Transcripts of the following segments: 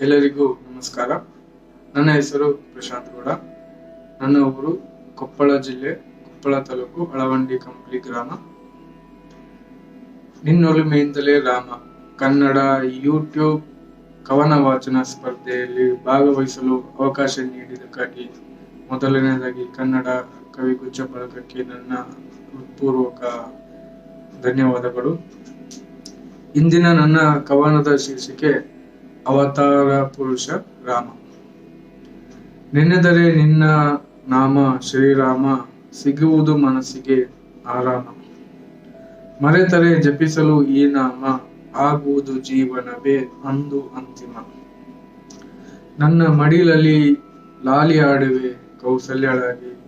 ಎಲ್ಲರಿಗೂ ನಮಸ್ಕಾರ. ನನ್ನ ಹೆಸರು ಪ್ರಶಾಂತ್ ಗೌಡ. ನನ್ನ ಊರು ಕೊಪ್ಪಳ ಜಿಲ್ಲೆ, ಕೊಪ್ಪಳ ತಾಲೂಕು ಅಳವಂಡಿ ಕಂಪ್ಲಿ ಗ್ರಾಮ. ನಿನ್ನೊಲುಮೆಯಿಂದಲೇ ರಾಮ. ಕನ್ನಡ ಯೂಟ್ಯೂಬ್ ಕವನ ವಾಚನ ಸ್ಪರ್ಧೆಯಲ್ಲಿ ಭಾಗವಹಿಸಲು ಅವಕಾಶ ನೀಡಿದ್ದಕ್ಕಾಗಿ ಮೊದಲನೇದಾಗಿ ಕನ್ನಡ ಕವಿಗುಚ್ಚ ಬಳಗಕ್ಕೆ ನನ್ನ ಹೃತ್ಪೂರ್ವಕ ಧನ್ಯವಾದಗಳು. ಇಂದಿನ ನನ್ನ ಕವನದ ಶೀರ್ಷಿಕೆ ಅವತಾರ ಪುರುಷ ರಾಮ. ನೆನೆದರೆ ನಿನ್ನ ನಾಮ ಶ್ರೀರಾಮ, ಸಿಗುವುದು ಮನಸ್ಸಿಗೆ ಆರಾಮ. ಮರೆತರೆ ಜಪಿಸಲು ಈ ನಾಮ, ಆಗುವುದು ಜೀವನವೇ ಅಂದು ಅಂತಿಮ. ನನ್ನ ಮಡಿಲಲ್ಲಿ ಲಾಲಿ ಆಡುವೆ, ಕೌಸಲ್ಯಳಾಗಿ.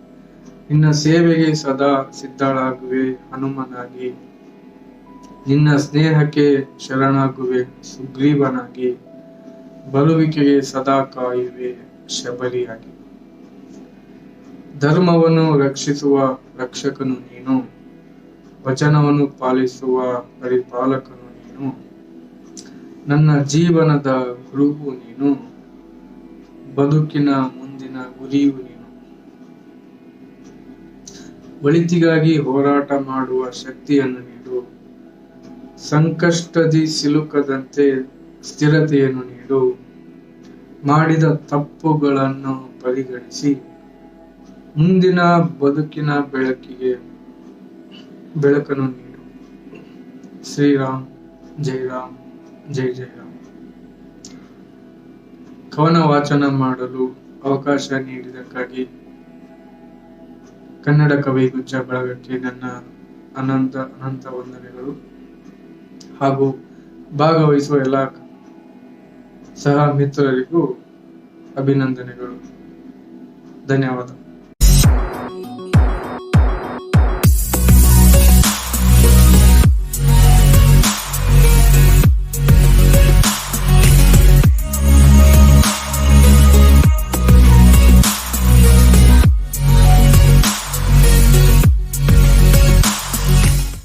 ನಿನ್ನ ಸೇವೆಗೆ ಸದಾ ಸಿದ್ಧಳಾಗುವೆ, ಹನುಮನಾಗಿ. ನಿನ್ನ ಸ್ನೇಹಕ್ಕೆ ಶರಣಾಗುವೆ, ಸುಗ್ರೀವನಾಗಿ. ಬರುವಿಕೆಗೆ ಸದಾ ಕಾಯುವೆ ಶಬರಿಯಾಗಿ. ಧರ್ಮವನ್ನು ರಕ್ಷಿಸುವ ರಕ್ಷಕನು ನೀನು, ವಚನವನ್ನು ಪಾಲಿಸುವ ಪರಿಪಾಲಕನು ನೀನು, ನನ್ನ ಜೀವನದ ಗುರುವು ನೀನು, ಬದುಕಿನ ಮುಂದಿನ ಗುರಿಯು ನೀನು. ಒಳಿತಿಗಾಗಿ ಹೋರಾಟ ಮಾಡುವ ಶಕ್ತಿಯನ್ನು ನೀಡು, ಸಂಕಷ್ಟದಿ ಸಿಲುಕದಂತೆ ಸ್ಥಿರತೆಯನ್ನು ನೀಡು. ಮಾಡಿದ ತಪ್ಪುಗಳನ್ನು ಪರಿಗಣಿಸಿ. ಮುಂದಿನ ಬದುಕಿನ ಬೆಳಕಿಗೆ ಬೆಳಕನ್ನು ನೀಡು. ಶ್ರೀರಾಮ್ ಜೈ ರಾಮ್ ಜೈ ಜೈ ರಾಮ್ ಕವನ ವಾಚನ ಮಾಡಲು ಅವಕಾಶ ನೀಡಿದಕ್ಕಾಗಿ ಕನ್ನಡ ಕವಿಗುಚ್ಛ ಬಳಗಕ್ಕೆ ನನ್ನ ಅನಂತ ಅನಂತ ವಂದನೆಗಳು. ಹಾಗೂ ಭಾಗವಹಿಸುವ ಎಲ್ಲ ಸಹ ಮಿತ್ರರಿಗೂ ಅಭಿನಂದನೆಗಳು. ಧನ್ಯವಾದ.